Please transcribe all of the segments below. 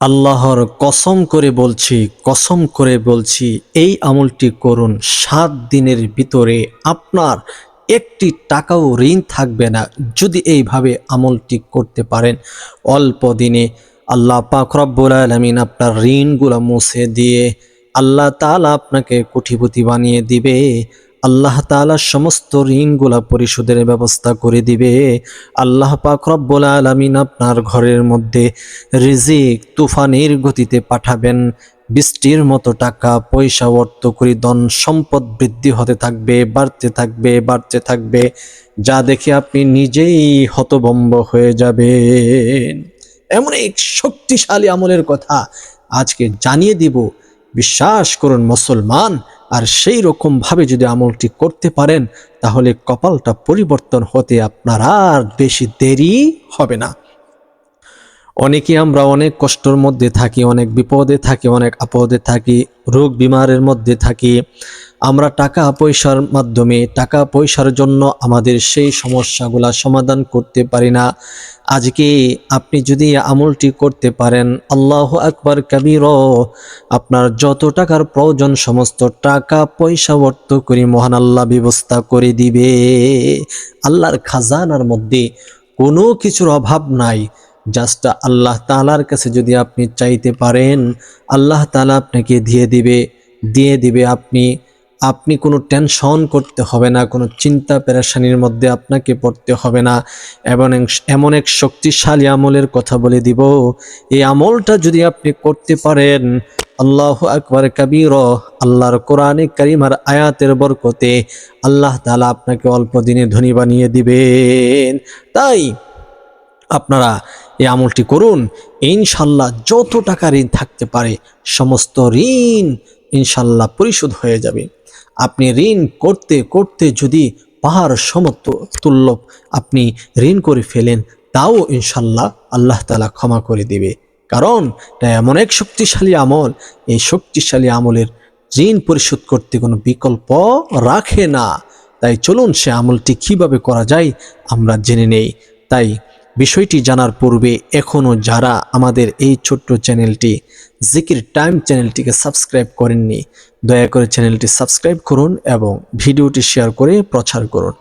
আল্লাহর কসম করে বলছি, কসম করে বলছি, এই আমলটি করুন। সাত দিনের ভিতরে আপনার একটি টাকাও ঋণ থাকবে না যদি এইভাবে আমলটি করতে পারেন। অল্প দিনে আল্লাহ পাক আলমিন আপনার ঋণগুলো মুছে দিয়ে আল্লাহ তাআলা আপনাকে কোটিপতি বানিয়ে দিবে। আল্লাহ তাআলা সমস্ত ঋণগুলা পরিশোধের ব্যবস্থা করে দিবে। আল্লাহ পাক রব্বুল আলামিন আপনার ঘরের মধ্যে রিজিক তুফানের গতিতে পাঠাবেন। বৃষ্টির মতো টাকা পয়সা অর্থ করি ধন সম্পদ বৃদ্ধি হতে থাকবে, বাড়তে থাকবে বাড়তে থাকবে। যা দেখে আপনি নিজেই হতভম্ব হয়ে যাবেন। এমন এক শক্তিশালী আমলের কথা আজকে জানিয়ে দিব। বিশ্বাস করুন, মুসলমান আর সেই রকমভাবে যদি আমলটি করতে পারেন, তাহলে কপালটা পরিবর্তন হতে আপনার আর বেশি দেরি হবে না। অনেকে আমরা অনেক কষ্টর মধ্যে থাকি, অনেক বিপদে থাকি, অনেক আপদে থাকি, রোগ বিমারের মধ্যে থাকি। আমরা টাকা পয়সার মাধ্যমে, টাকা পয়সার জন্য আমাদের সেই সমস্যাগুলা সমাধান করতে পারি না। আজকে আপনি যদি আমলটি করতে পারেন, আল্লাহ আকবার কাবির, আপনার যত টাকার প্রয়োজন সমস্ত টাকা পয়সা অর্থ করে মহান আল্লাহ ব্যবস্থা করে দিবে। আল্লাহর খাজানার মধ্যে কোনো কিছুর অভাব নাই। জাস্ট আল্লাহ তালার কাছে যদি আপনি চাইতে পারেন, আল্লাহ তালা আপনাকে দিয়ে দিবে দিয়ে দিবে আপনি। আপনি কোনো টেনশন করতে হবে না, কোনো চিন্তা পেরেশানির মধ্যে আপনাকে পড়তে হবে না। এক- এমন এক শক্তিশালী আমলের কথা বলে দিব, এই আমলটা যদি আপনি করতে পারেন, আল্লাহ আকবার কাবির, আল্লাহর কোরআনে কারিমার আয়াতের বরকতে আল্লাহ তালা আপনাকে অল্প দিনে ধনী বানিয়ে দিবেন। তাই আপনারা এই আমলটি করুন। ইনশাল্লাহ যত টাকা ঋণ থাকতে পারে, সমস্ত ঋণ ইনশাল্লাহ পরিশোধ হয়ে যাবে। আপনি ঋণ করতে করতে যদি পাহাড় সমত্ব তুল্য আপনি ঋণ করে ফেলেন, তাও ইনশাল্লাহ আল্লাহ তালা ক্ষমা করে দেবে। কারণ এটা এমন এক শক্তিশালী আমল। এই শক্তিশালী আমলের ঋণ পরিশোধ করতে কোনো বিকল্প রাখে না। তাই চলুন সে আমলটি কীভাবে করা যায় আমরা জেনে নেই। তাই বিষয়টি জানার পূর্বে এখনও যারা আমাদের এই ছোট্ট চ্যানেলটি জিকির টাইম চ্যানেলটিকে সাবস্ক্রাইব করেননি, দয়া করে চ্যানেলটি সাবস্ক্রাইব করুন এবং ভিডিওটি শেয়ার করে প্রচার করুন।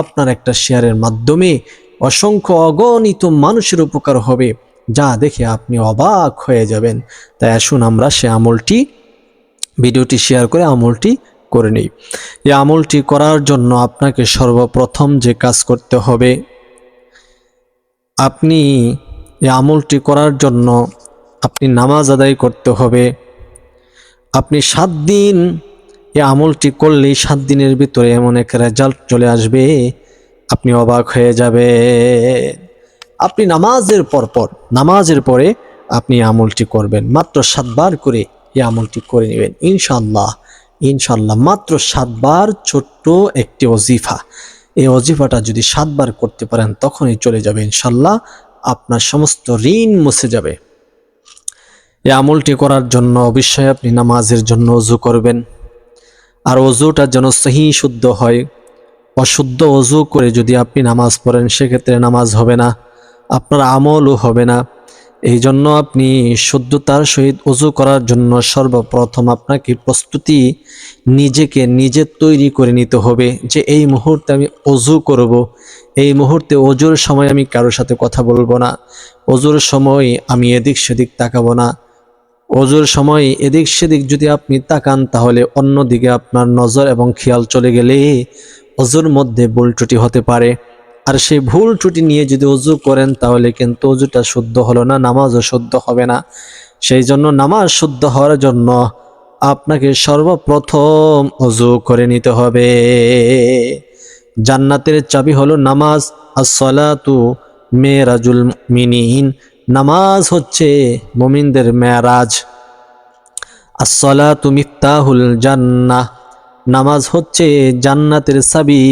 আপনার একটা শেয়ারের মাধ্যমে অসংখ্য অগণিত মানুষের উপকার হবে, যা দেখে আপনি অবাক হয়ে যাবেন। তাই আসুন আমরা সে আমলটি, ভিডিওটি শেয়ার করে আমলটি করে নিই। এই আমলটি করার জন্য আপনাকে সর্বপ্রথম যে কাজ করতে হবে আপনি এই আমলটি করার জন্য আপনি নামাজ আদায় করতে হবে। আপনি সাত দিন এই আমলটি করলেই সাত দিনের ভিতরে এমন এক রেজাল্ট চলে আসবে, আপনি অবাক হয়ে যাবে আপনি নামাজের পর পর, নামাজের পরে আপনি আমলটি করবেন। মাত্র সাতবার করে এই আমলটি করে নেবেন ইনশাল্লাহ ইনশাল্লাহ মাত্র সাতবার ছোট্ট একটি অজিফা এই অজিফাটা যদি সাতবার করতে পারেন, তখনই চলে যাবে ইনশাল্লাহ, আপনার সমস্ত ঋণ মুছে যাবে। এই আমলটি করার জন্য অবশ্যই আপনি নামাজের জন্য অজু করবেন। আর অজুটা যেন সহি শুদ্ধ হয়, অশুদ্ধ অজু করে যদি আপনি নামাজ পড়েন, সেক্ষেত্রে নামাজ হবে না, আপনার আমলও হবে না। এই জন্য আপনি শুদ্ধতার সহিত অজু করার জন্য সর্বপ্রথম আপনাকে প্রস্তুতি নিজেকে নিজে তৈরি করে নিতে হবে যে এই মুহূর্তে আমি অজু করব। এই মুহূর্তে অজুর সময় আমি কারোর সাথে কথা বলব না। অজুর সময় আমি এদিক সেদিক তাকাবো না। অজুর সময় এদিক সেদিক যদি আপনি তাকান তাহলে অন্যদিকে আপনার নজর এবং খেয়াল চলে গেলে অজুর মধ্যে ত্রুটি হতে পারে। আর সেই ভুল ত্রুটি নিয়ে যদি অজু করেন, তাহলে কিন্তু অজুটা শুদ্ধ হলো না, নামাজও শুদ্ধ হবে না। সেই জন্য নামাজ শুদ্ধ হওয়ার জন্য আপনাকে সর্বপ্রথম অজু করে নিতে হবে। জান্নাতের চাবি হলো নামাজ, আসসালাতু মেরাজুল মিনিন নামাজ হচ্ছে মুমিনদের মেরাজ। আসসালাতু মিফতাহুল জান্নাহ। নামাজ হচ্ছে জান্নাতের চাবি।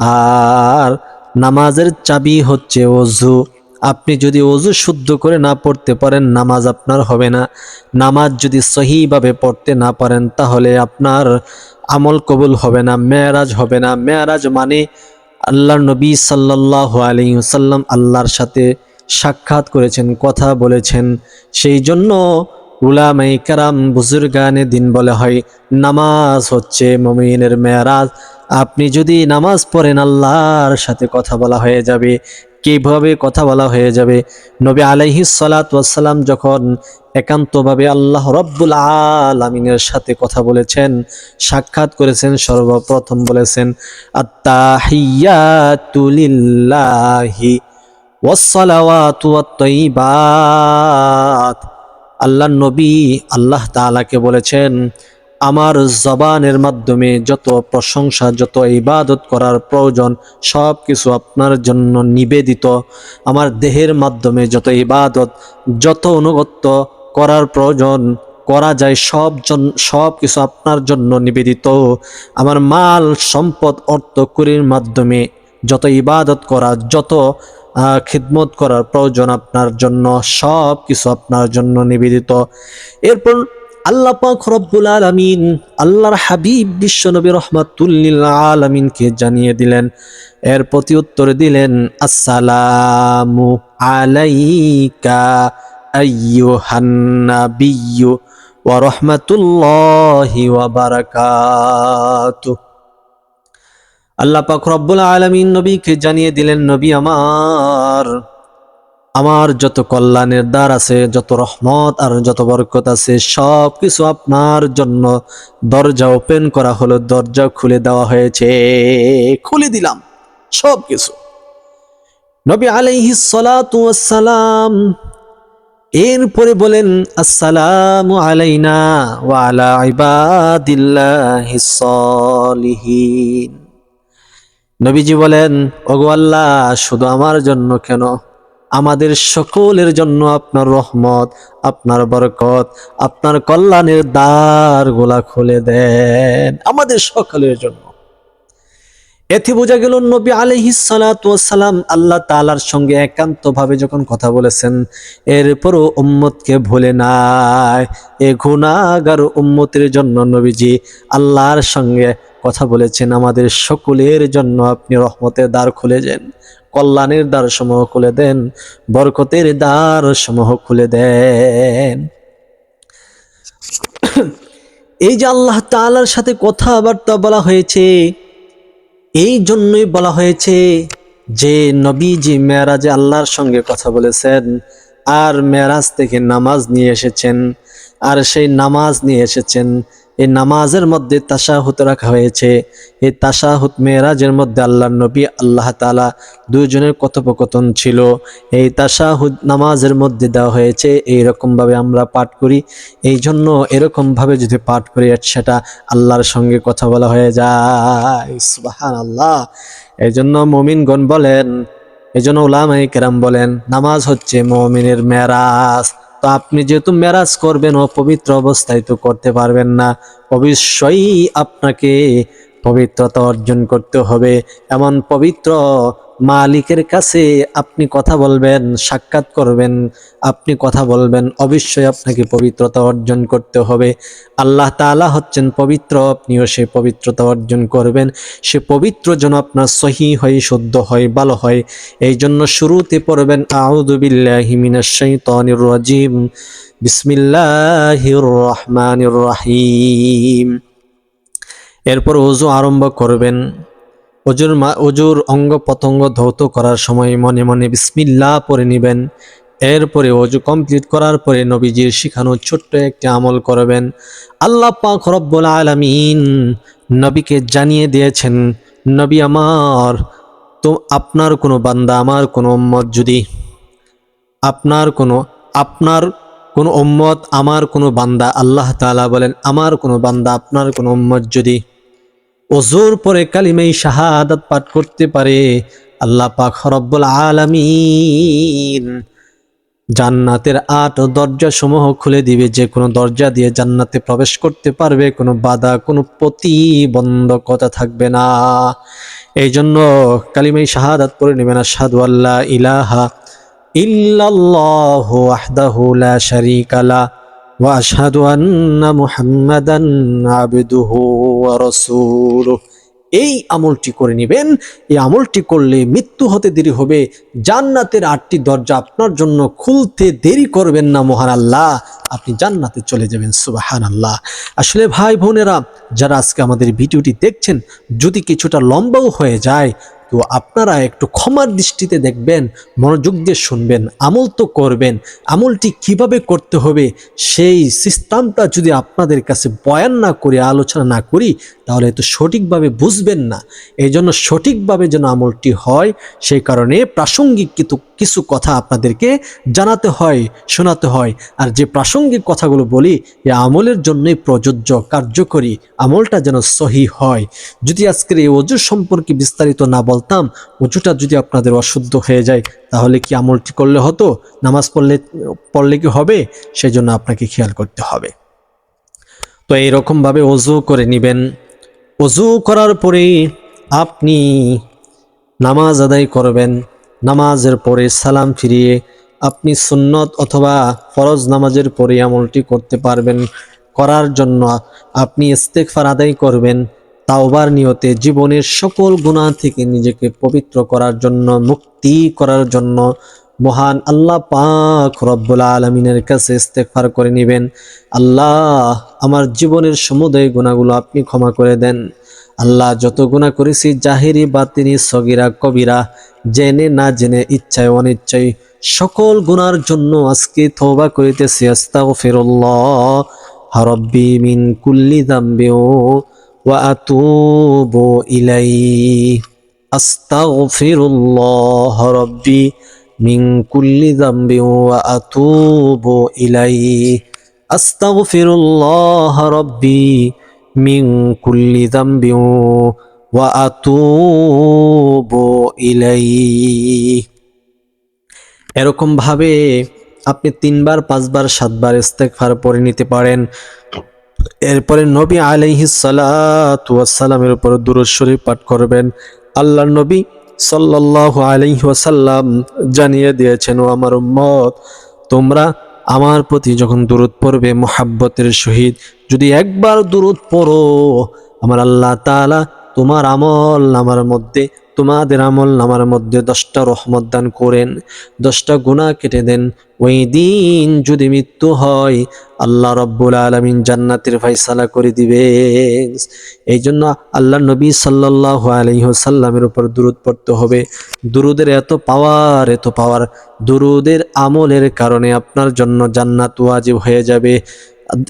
আর নামাজের চাবি হচ্ছে অজু আপনি যদি অজু শুদ্ধ করে না পড়তে পারেন, নামাজ আপনার হবে না। নামাজ যদি সহিভাবে পড়তে না পারেন, তাহলে আপনার আমল কবুল হবে না, মেয়ারাজ হবে না। মেয়ারাজ মানে আল্লাহ নবী সাল্লাল্লাহু আলাইহি ওয়াসাল্লাম আল্লাহর সাথে সাক্ষাৎ করেছেন, কথা বলেছেন। সেই জন্য উলামাই কারাম বুজুর্গানে দিন বলে হয়, নামাজ হচ্ছে মমিনের মেয়ারাজ। আপনি যদি নামাজ পড়েন, আল্লাহর সাথে কথা বলা হয়ে যাবে। কীভাবে কথা বলা হয়ে যাবে? নবী আলাইহি সালাম যখন একান্তভাবে আল্লাহ রব্বুল আলমিনের সাথে কথা বলেছেন, সাক্ষাৎ করেছেন, সর্বপ্রথম বলেছেন আল্লাহ নবী আল্লাহ তাআলাকে বলেছেন আমার জবানের মাধ্যমে যত প্রশংসা, যত ইবাদত করার প্রয়োজন সব কিছু আপনার জন্য নিবেদিত। আমার দেহের মাধ্যমে যত ইবাদত, যত অনুগত্য করার প্রয়োজন, করা যায় সব জন সব কিছু আপনার জন্য নিবেদিত। আমার মাল, সম্পদ, অর্থ কুরির মাধ্যমে যত ইবাদত করা, যত খিদমত করার প্রয়োজন আপনার জন্য সব কিছু আপনার জন্য নিবেদিত। এরপর আল্লাহ পাক রব্বুল আলামিন আল্লাহর হাবিব বিশ্বনবী রহমাতুল্লিল আলামিনকে জানিয়ে দিলেন, এর প্রতি উত্তর দিলেন, আসসালামু আলাইকা আইয়ুহান নাবিয়্যু ওয়া রাহমাতুল্লাহি ওয়া বারাকাতুহু। আল্লাহ পাক রব্বুল আলামিন নবীকে জানিয়ে দিলেন, নবী আমার আমার যত কল্যাণের দ্বার আছে, যত রহমত আর যত বরকত আছে সব কিছু আপনার জন্য দরজা ওপেন করা হলো, দরজা খুলে দেওয়া হয়েছে। খুলে দিলাম সব কিছু নবী আলাইহিস সালাতু ওয়াসসালাম এরপরে বলেন, আসসালামু আলাইনা ওয়া আলা ইবাদিল্লাহিস সলিহিন। নবীজি বলেন, ওগো আল্লাহ, শুধু আমার জন্য কেন আমাদের সকলের জন্য আপনার রহমত, আপনার বরকত, আপনার কল্যাণের দ্বার গোলা খুলে দেন আমাদের সকলের জন্য। এতে বোঝা গেল নবী আলহিসালাম আল্লাহ তালার সঙ্গে একান্তভাবে যখন কথা বলেছেন, এরপরও উম্মতকে ভুলে নাই। এ গুণাগার উম্মতের জন্য নবীজি আল্লাহর সঙ্গে কথা বলেছেন, আমাদের সকলের জন্য আপনি রহমতের দ্বার খুলে দেন। কল্যাণের দ্বার সমূহ খুলে দেন, বরকতের দ্বার সমূহ খুলে দেন। এই যে আল্লাহ তাআলার সাথে কথাবার্তা বলা হয়েছে, এই জন্যই বলা হয়েছে যে নবীজি মেয়ারাজে আল্লাহর সঙ্গে কথা বলেছেন আর মেয়ারাজ থেকে নামাজ নিয়ে এসেছেন, আর সেই নামাজ নিয়ে এসেছেন এই নামাজের মধ্যে তাশাহুত রাখা হয়েছে। এই তাশাহুত মেয়েরাজের মধ্যে আল্লাহর নবী আল্লাহ তালা দুজনের কথোপকথন ছিল। এই তাশাহুদ নামাজের মধ্যে দেওয়া হয়েছে। এইরকম ভাবে আমরা পাঠ করি। এই জন্য এরকম ভাবে যদি পাঠ করি, সেটা আল্লাহর সঙ্গে কথা বলা হয়ে যায়। আল্লাহ এই জন্য মমিনগণ বলেন এই জন্য ওলামাই কেরাম বলেন, নামাজ হচ্ছে মমিনের মেরাজ তো আপনি যেহেতু মেরাজ করবেন ও পবিত্র অবস্থায় তো করতে পারবেন না, অবশ্যই আপনাকে পবিত্রতা অর্জন করতে হবে। এমন পবিত্র মালিকের কাছে আপনি কথা বলবেন, সাক্ষাৎ করবেন, আপনি কথা বলবেন, অবশ্যই আপনাকে পবিত্রতা অর্জন করতে হবে। আল্লাহ তাআলা হচ্ছেন পবিত্র, আপনিও সে পবিত্রতা অর্জন করবেন। সে পবিত্র যেন আপনার সহি হয়, শুদ্ধ হয়, ভালো হয়। এই জন্য শুরুতে পড়বেন, আউযু বিল্লাহি মিনাশ শাইতানির রাজিম। বিসমিল্লাহির রহমানির রহিম। এরপর ওযু আরম্ভ করবেন অজুর মা, অজুর অঙ্গ প্রত্যঙ্গ ধৌত করার সময় মনে মনে বিসমিল্লাহ পরে নেবেন। এরপরে অজু কমপ্লিট করার পরে নবীজির শিখানো ছোট্ট একটি আমল করবেন। আল্লাহ পাক রব্বুল আলামিন নবীকে জানিয়ে দিয়েছেন, নবী আমার, তো আপনার কোনো বান্দা, আমার কোনো উম্মত যদি আপনার কোনো আপনার কোনো উম্মত, আমার কোনো বান্দা, আল্লাহ তালা বলেন, আমার কোনো বান্দা, আপনার কোনো উম্মত যদি ওজোর পরে কালিমাই শাহাদাত পাঠ করতে পারে আল্লাহ পাক রব্বুল আলমিন। জান্নাতের আট দরজা সমূহ খুলে দিবে, যে কোনো দরজা দিয়ে জান্নাতে প্রবেশ করতে পারবে, কোনো বাধা, কোনো প্রতিবন্ধকতা থাকবে না। এই জন্য কালিমাই শাহাদাত পরে না সাদু আল্লাহ ইলাহা ইল্লাল্লাহ আহদাহু লা আন্না মুহাম্মাদান আবদুহু। এই আমলটি করে নেবেন। এই আমলটি করলে মৃত্যু হতে দেরি হবে। জান্নাতের আটটি দরজা আপনার জন্য খুলতে দেরি করবেন না, মহান আল্লাহ। আপনি জান্নাতে চলে যাবেন সুবাহান আল্লাহ আসলে ভাই বোনেরা যারা আজকে আমাদের ভিডিওটি দেখছেন, যদি কিছুটা লম্বাও হয়ে যায় তো আপনারা একটু ক্ষমার দৃষ্টিতে দেখবেন, মনোযোগ দিয়ে শুনবেন, আমল তো করবেন। আমলটি কীভাবে করতে হবে সেই সিস্টেমটা যদি আপনাদের কাছে বয়ান না করে, আলোচনা না করি, তাহলে তো সঠিকভাবে বুঝবেন না। এই জন্য সঠিকভাবে যেন আমলটি হয়, সেই কারণে প্রাসঙ্গিক কিছু কিছু কথা আপনাদেরকে জানাতে হয়, শোনাতে হয়। আর যে প্রাসঙ্গিক কথাগুলো বলি এই আমলের জন্যই প্রযোজ্য, কার্যকরী আমলটা যেন সহি হয়। যদি আজকের এই অজু সম্পর্কে বিস্তারিত না বলতাম অজুটা যদি আপনাদের অশুদ্ধ হয়ে যায়, তাহলে কি আমলটি করলে হতো? নামাজ পড়লে পড়লে কি হবে? সেই জন্য আপনাকে খেয়াল করতে হবে। তো এইরকমভাবে অজু করে নেবেন। অজু করার পরে আপনি নামাজ আদায় করবেন। নামাজের পরে সালাম ফিরিয়ে আপনি সুন্নত অথবা ফরজ নামাজের পরে আমলটি করতে পারবেন। করার জন্য আপনি ইস্তেকফার আদায় করবেন। তাওবার নিয়তে জীবনের সকল গুণা থেকে নিজেকে পবিত্র করার জন্য, মুক্তি করার জন্য মহান আল্লাহ পাক রব্বুল আলমিনের কাছে ইস্তেকফার করে নেবেন। আল্লাহ, আমার জীবনের সমুদয় গুণাগুলো আপনি ক্ষমা করে দেন। আল্লাহ, যত গুণা করেছি, জাহিরি, বাতিনি, সগিরা, কবিরা, জেনে না জেনে, ইচ্ছায় অনিচ্ছায়, সকল গুনার জন্য আজকে তওবা করিতেছি। আস্তাগফিরুল্লাহ রব্বি মিন কুল্লি যামবি ওয়া আতুবু ইলাইহি আস্তাগফিরুল্লাহ রব্বি মিন কুল্লি যামবি ওয়া আতুবু ইলাইহি আস্তাগফিরুল্লাহ রব্বি মিন কুল্লি যামবি ওয়া আতুবু ইলাইহি এরকম ভাবে আপনি তিনবার, পাঁচবার, সাতবার ইস্তেগফার পড়ে নিতে পারেন। এরপরে নবী আলাইহি সালামের উপর শরীফ পাঠ করবেন। আল্লাহর নবী সাল্লাল্লাহু আলাইহি ওয়াসাল্লাম জানিয়ে দিয়েছেন, ও আমার উম্মত, তোমরা আমার প্রতি যখন দূরত পড়বে, মোহাব্বতের সহিত যদি একবার দুরুদ পড়ো, আমার আল্লাহ তাআলা তোমার আমল আমার মধ্যে, তোমাদের আমল নামার মধ্যে দশটা রহমত দান করেন, দশটা গুণা কেটে দেন। ওই দিন যদি মৃত্যু হয় আল্লাহ রব্বুল আলমিন জান্নাতের ফাইসালা করে দিবে এই জন্য আল্লাহ নবী সাল্লাহ আলহিহসাল্লামের উপর দুরুদ পড়তে হবে। দুরুদের এত পাওয়ার এত পাওয়ার। দুরুদের আমলের কারণে আপনার জন্য জান্নাত ওয়াজিব হয়ে যাবে।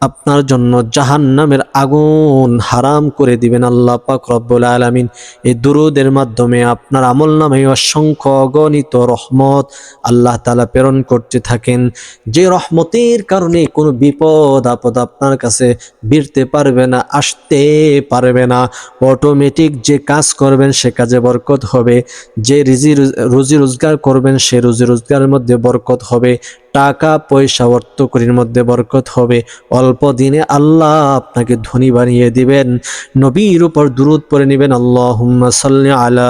আপনার জন্য জাহান্নামের আগুন হারাম করে দিবেন আল্লাহ পাক রব্বুল আলামিন। এই দুরুদের মাধ্যমে আপনার আমল নামে অসংখ্য অগণিত রহমত আল্লাহ তালা প্রেরণ করতে থাকেন। যে রহমতের কারণে কোনো বিপদ, আপদ আপনার কাছে বিরতে পারবে না, আসতে পারবে না। অটোমেটিক যে কাজ করবেন সে কাজে বরকত হবে। যে রিজি, রুজি রোজগার করবেন সে রুজি রোজগারের মধ্যে বরকত হবে। টাকা পয়সা অর্থকরীর মধ্যে বরকত হবে অল্প দিনে আল্লাহ আপনাকে ধনী বানিয়ে দিবেন নবীর উপর দুরুদ পরে নেবেন আল্লাহ সাল্লি আলা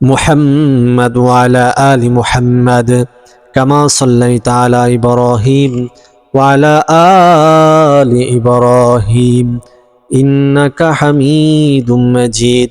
محمد وعلى آل محمد كما صليت على إبراهيم وعلى آل إبراهيم إنك حميد مجيد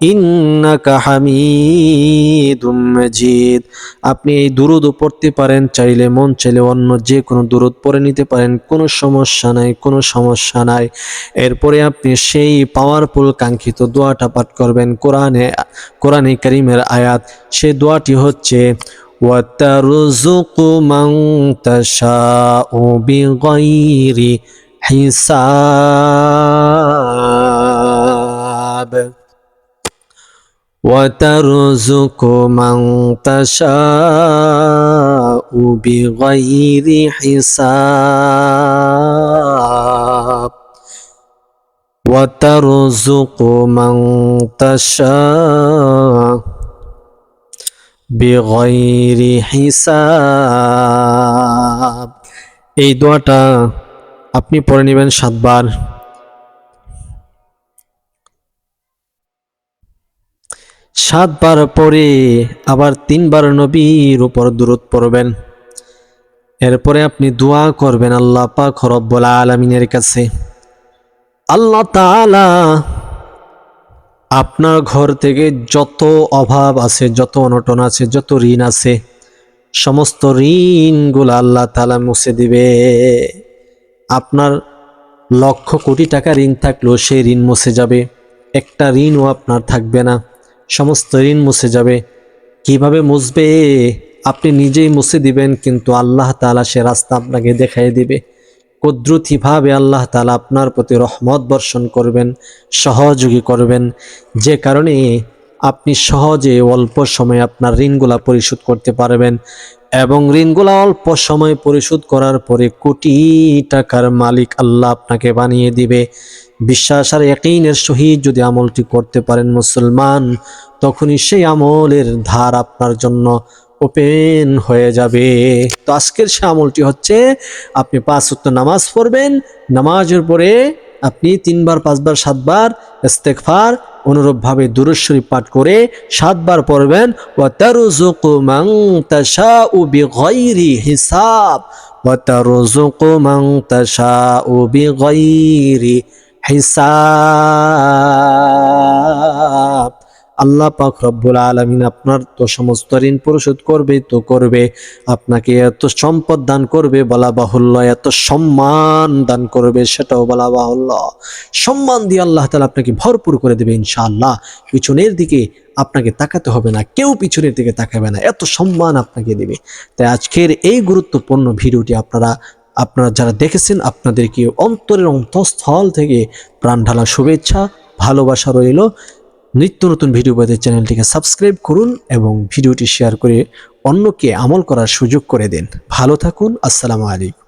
ইন্নাকা হামিদুম মাজিদ আপনি এই দুরুদ পড়তে পারেন চাইলে মন চাইলে অন্য যে কোনো দুরুদ পড়ে নিতে পারেন কোনো সমস্যা নাই কোনো সমস্যা নাই এরপরে আপনি সেই পাওয়ারফুল কাঙ্ক্ষিত দোয়াটা পাঠ করবেন কোরআনে কোরআনে করিমের আয়াত সে দোয়াটি হচ্ছে وترزق من تشاء بغير حساب وترزق من تشاء بغير حساب وترزق من تشاء بغير حساب এই দোয়াটা আপনি পড়ে নেবেন সাতবার সাতবার পরে আবার তিনবার নবীর উপর দূরত পড়বেন। এরপরে আপনি দোয়া করবেন আল্লাহ পাক রব্বুল আলমিনের কাছে। আল্লাহ তাআলা আপনার ঘর থেকে যত অভাব আছে, যত অনটন আছে, যত ঋণ আছে, সমস্ত ঋণগুলো আল্লাহ তালা মুছে দিবে। আপনার লক্ষ কোটি টাকা ঋণ থাকলেও সেই ঋণ মুছে যাবে। একটা ঋণও আপনার থাকবে না। সমস্ত ঋণ মুছে যাবে। কীভাবে মুছবে? আপনি নিজেই মুছে দিবেন, কিন্তু আল্লাহ তাআলা সে রাস্তা আপনাকে দেখাই দিবে। কুদরতিভাবে আল্লাহ তাআলা আপনার প্রতি রহমত বর্ষণ করবেন, সহযোগী করবেন। যে কারণে আপনি সহজে অল্প সময়ে আপনার ঋণগুলা পরিশোধ করতে পারবেন এবং ঋণগুলা অল্প সময় পরিশোধ করার পরে কোটি টাকার মালিক আল্লাহ আপনাকে বানিয়ে দিবে। বিশ্বাস আর একইনের সহিত যদি আমলটি করতে পারেন মুসলমান, তখনই সেই আমলের ধার আপনার জন্য ওপেন হয়ে যাবে। তো আজকের সে আমলটি হচ্ছে, আপনি পাঁচ ওয়াক্ত নামাজ পড়বেন, নামাজের পরে আপনি তিনবার, পাঁচবার, সাতবার ইস্তেগফার অনুরূপভাবে দুরূদ শরীফ পাঠ করে সাতবার পড়বেন। বিগাইরি হিসাব। হিসাব। আল্লাহ পাক রব্বুল আলমিন আপনার তো সমস্ত ঋণ পরিশোধ করবে, তো করবে, আপনাকে এত সম্পদ দান করবে বলা বাহুল্য এত সম্মান দান করবে, সেটাও বলা বাহুল্য সম্মান দিয়ে আল্লাহ তালা আপনাকে ভরপুর করে দেবে ইনশাআল্লাহ। পিছনের দিকে আপনাকে তাকাতে হবে না, কেউ পিছনের দিকে তাকাবে না, এত সম্মান আপনাকে দেবে। তাই আজকের এই গুরুত্বপূর্ণ ভিডিওটি আপনারা আপনারা যারা দেখেছেন, আপনাদেরকে অন্তরের অন্তঃস্থল থেকে প্রাণ ঢালা শুভেচ্ছা, ভালোবাসা রইল। নিত্য নতুন ভিডিও পেতে চ্যানেলটিকে সাবস্ক্রাইব করুন এবং ভিডিওটি শেয়ার করে অন্যকে আমল করার সুযোগ করে দিন। ভালো থাকুন, আসসালামু আলাইকুম।